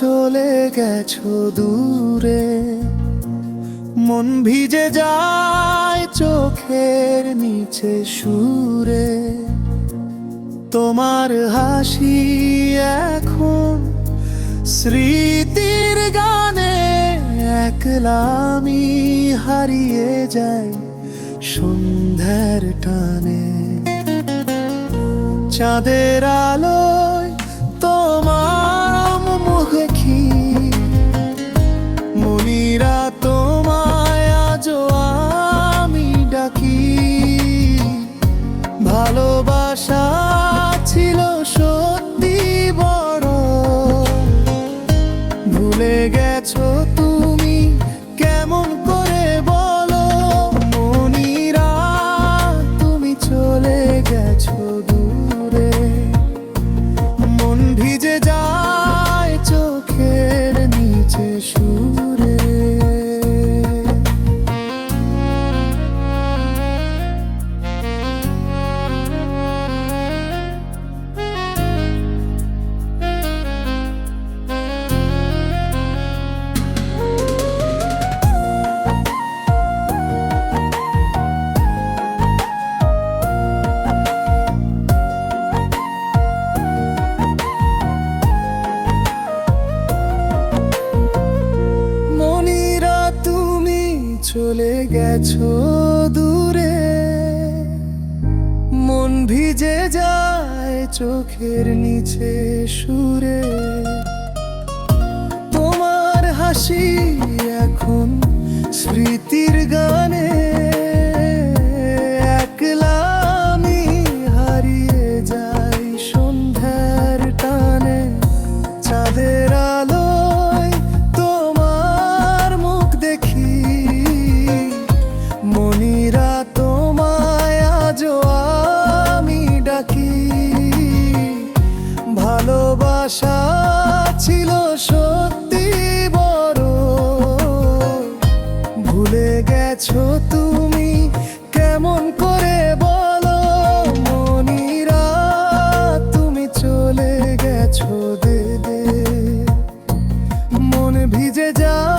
চলে গেছো দূরে। মন ভিজে যায় চোখের নিচে সুরে। তোমার হাসি এখন স্মৃতির গানে একলামি হারিয়ে যায় সন্ধ্যার টানে। চাঁদের আলোয় চলে গেছো দূরে। মন ভিজে যায় চোখের নিচে সুরে। তোমার হাসি এখন মনিরা তোমায় আজও আমি ডাকি। ভালোবাসা ছিল সত্যি বড়। ভুলে গেছো তুমি কেমন করে বলো? মনিরা, তুমি চলে গেছো দে মন ভিজে যায়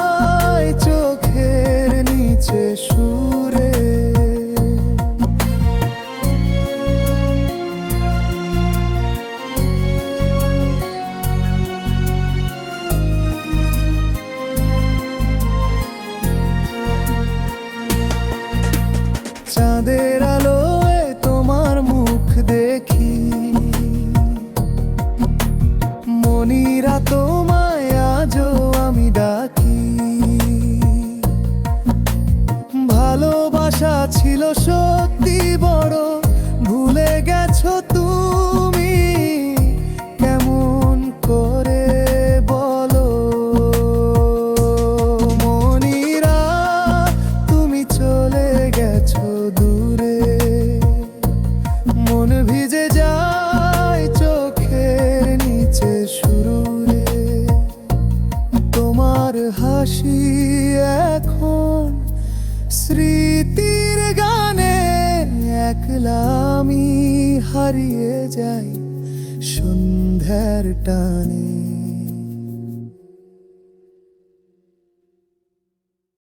ছিল সত্যি বড়। ভুলে গেছো তুমি? কেমন করে বলো? মনিরা, তুমি চলে গেছো দূরে। মন ভিজে যায় চোখের নিচে সুরে তোমার হাসি এখন স্মৃতির গানে আমি হারিয়ে যাই সন্ধ্যার টানে।